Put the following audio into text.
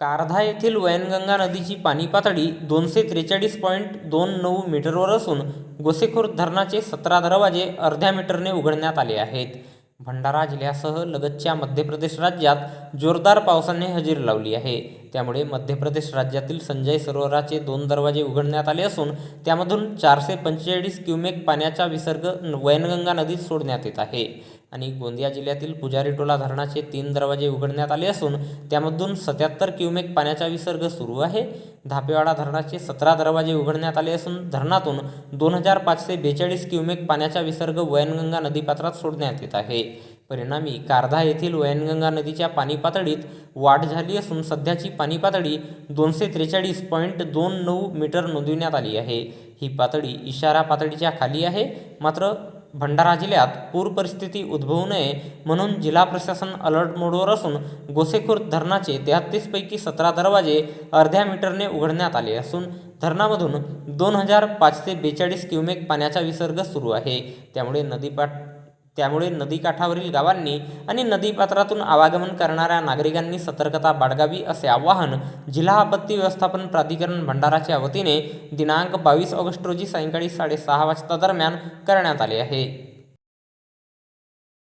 कारधा येथील वैनगंगा नदीची पाणी पातळी दोनशे त्रेचाळीस पॉईंट दोन नऊ मीटरवर असून गोसेखुर्द धरणाचे सतरा दरवाजे अर्ध्या मीटरने उघडण्यात आले आहेत. भंडारा जिल्ह्यासह लगतच्या मध्य प्रदेश राज्यात जोरदार पावसाने हजेरी लावली आहे. त्यामुळे मध्य प्रदेश राज्यातील संजय सरोवराचे दोन दरवाजे उघडण्यात आले असून त्यामधून चारशे पंचेचाळीस क्युमेक पाण्याचा विसर्ग वैनगंगा नदीत सोडण्यात येत आहे. आणि गोंदिया जिल्ह्यातील पुजारीटोला धरणाचे तीन दरवाजे उघडण्यात आले असून त्यामधून सत्याहत्तर क्युमेक पाण्याचा विसर्ग सुरू आहे. धापेवाडा धरणाचे सतरा दरवाजे उघडण्यात आले असून धरणातून दोन हजार पाचशे बेचाळीस क्युमेक पाण्याचा विसर्ग वैनगंगा नदीपात्रात सोडण्यात येत आहे. परिणामी कारधा येथील वैनगंगा नदीच्या पाणी पातळीत वाढ झाली असून सध्याची पाणी पातळी दोनशे त्रेचाळीस पॉईंट दोन नऊ मीटर नोंदविण्यात आली आहे. ही पातळी इशारा पातळीच्या खाली आहे. मात्र भंडारा जिल्ह्यात पूर परिस्थिती उद्भवू नये म्हणून जिल्हा प्रशासन अलर्ट मोडवर असून गोसेखुर्द धरणाचे तेहत्तीसपैकी सतरा दरवाजे अर्ध्या मीटरने उघडण्यात आले असून धरणामधून दोन हजार पाचशे बेचाळीस क्युमेक पाण्याचा विसर्ग सुरू आहे. त्यामुळे नदीपाठ त्यामुळे नदीकाठावरील गावांनी आणि नदीपात्रातून आवागमन करणाऱ्या नागरिकांनी सतर्कता बाळगावी असे आवाहन जिल्हा आपत्ती व्यवस्थापन प्राधिकरण भंडाराच्या वतीने दिनांक बावीस ऑगस्ट रोजी सायंकाळी साडेसहा वाजता दरम्यान करण्यात आले आहे.